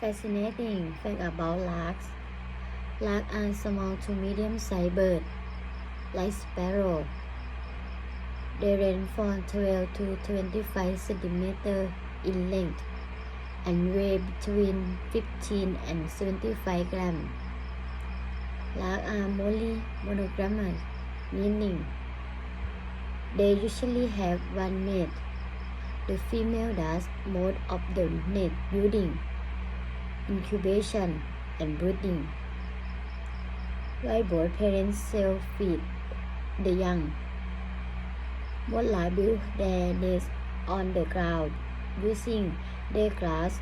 Fascinating fact about larks. Larks are small to medium-sized birds, like sparrow. They range from 12 to 25 centimeters in length and weigh between 15 and 75 grams. Larks are mostly monogamous, meaning they usually have one mate. The female does most of the nest building, incubation, and brooding, while both parents self-feed the young. Most larks build their on the ground using their glass,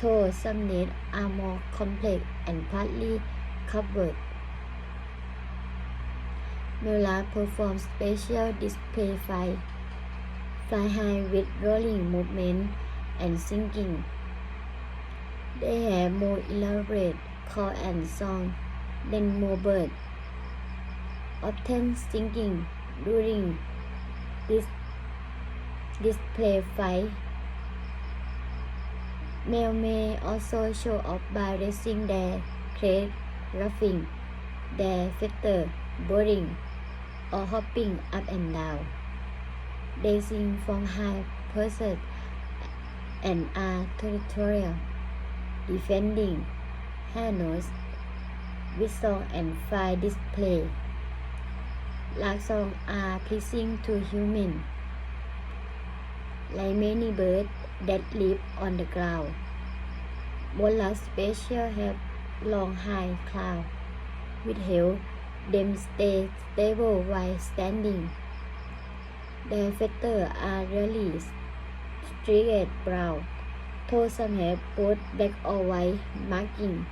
though some nests are more complex and partly covered. Male larks perform special display flight, fly high with rolling movement and sinking. They have more elaborate call and song than more birds, often singing during this display flight. Male may also show off by raising their crest, ruffling their feathers, boarding, or hopping up and down. They sing from high perches and are territorial, defending harems whistle and fire display. Lark songs are pleasing to humans. Like many birds that live on the ground, most lark species have long high claws, which help them stay stable while standing. Their feathers are rarely streaked brown, though some have both black or white markings.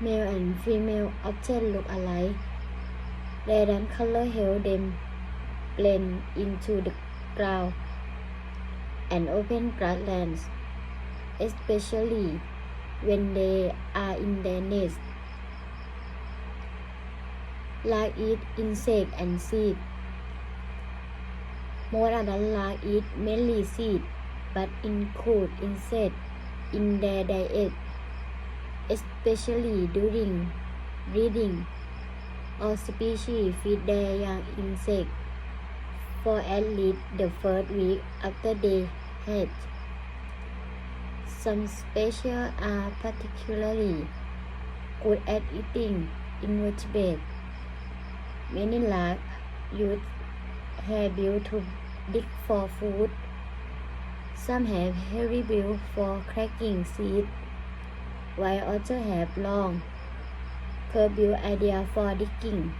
Male and female often look alike. Their dark color helps them blend into the ground and open grasslands, especially when they are in their nest. Larks eat insects and seeds. Most adult larks eat mainly seeds, but include insects in their diet, especially during breeding. All species feed their young insects for at least the first week after they hatch. Some species are particularly good at eating invertebrates. Many larks use hair bill to dig for food. Some have hairy bill for cracking seeds, while others have long, curved idea for digging.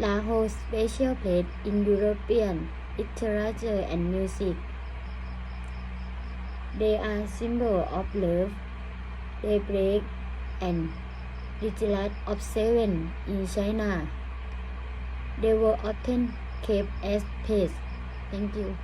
Hold special place in European literature and music. They are symbol of love, daybreak, and vigilance of seven in China. They were often kept as pets. Thank you.